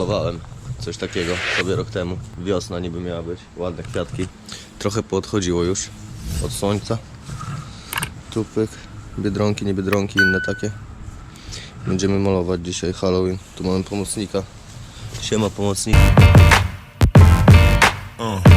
malowałem coś takiego sobie rok temu. Wiosna niby miała być, ładne kwiatki. Trochę poodchodziło już od słońca. Tupyk, biedronki, nie biedronki, inne takie. Będziemy malować dzisiaj Halloween. Tu mamy pomocnika. Siema pomocnik. Yeah.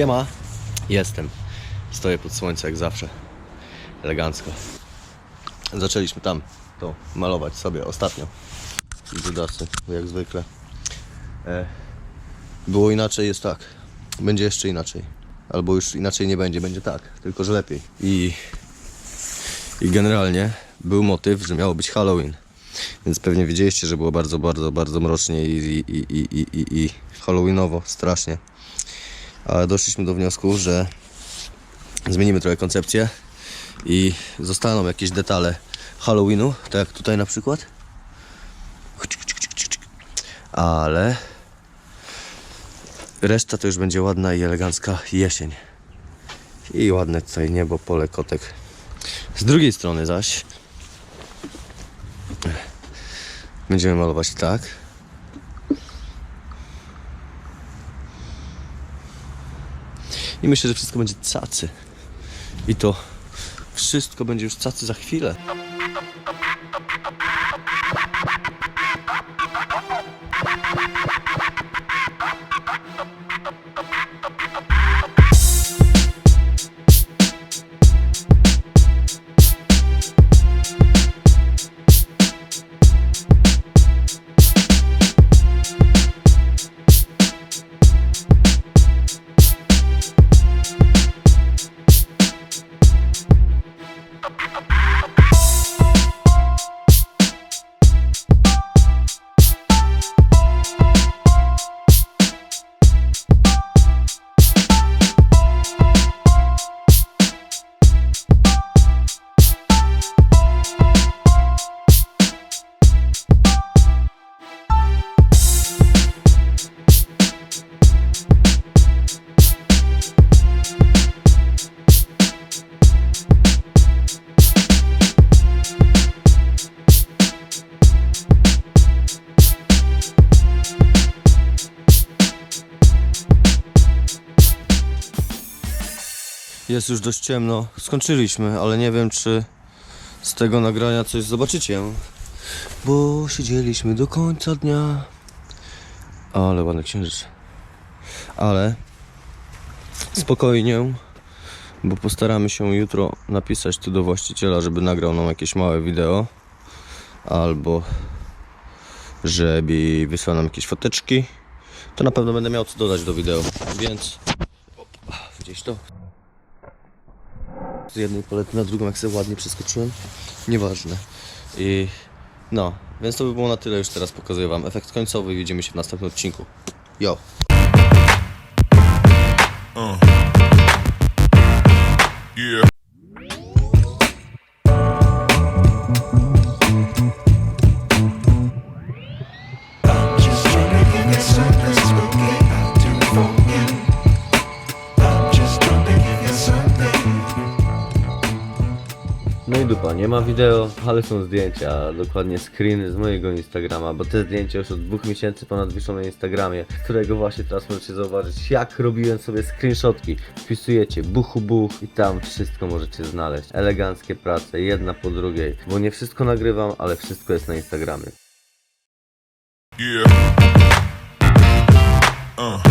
Siema. Jestem. Stoję pod słońcem jak zawsze. Elegancko. Zaczęliśmy tam to malować sobie ostatnio. Judasy, jak zwykle. E, było inaczej, jest tak. Będzie jeszcze inaczej. Albo już inaczej nie będzie, będzie tak, tylko że lepiej. I, i generalnie był motyw, że miało być Halloween. Więc pewnie wiedzieliście, że było bardzo, bardzo, bardzo mrocznie i, i, i, i, i, i Halloweenowo, strasznie doszliśmy do wniosku, że zmienimy trochę koncepcję i zostaną jakieś detale Halloweenu, tak jak tutaj na przykład. Ale reszta to już będzie ładna i elegancka jesień. I ładne tutaj niebo, pole, kotek. Z drugiej strony zaś będziemy malować tak. I myślę, że wszystko będzie cacy. I to wszystko będzie już cacy za chwilę. Jest już dość ciemno. Skończyliśmy, ale nie wiem, czy z tego nagrania coś zobaczycie. Bo siedzieliśmy do końca dnia. Ale ładny księżyc. Ale spokojnie, bo postaramy się jutro napisać tu do właściciela, żeby nagrał nam jakieś małe wideo albo żeby wysłał nam jakieś foteczki. To na pewno będę miał co dodać do wideo, więc gdzieś to. Z jednej palety na drugą, jak sobie ładnie przeskoczyłem. Nieważne. I no, więc to by było na tyle. Już teraz pokazuję Wam efekt końcowy. Widzimy się w następnym odcinku. Yo! Dupa, nie ma wideo, ale są zdjęcia, dokładnie screeny z mojego Instagrama, bo te zdjęcia już od dwóch miesięcy ponad wiszą na Instagramie, którego właśnie teraz możecie zauważyć, jak robiłem sobie screenshotki. Wpisujecie buchu buch i tam wszystko możecie znaleźć. Eleganckie prace, jedna po drugiej, bo nie wszystko nagrywam, ale wszystko jest na Instagramie. Yeah. Uh.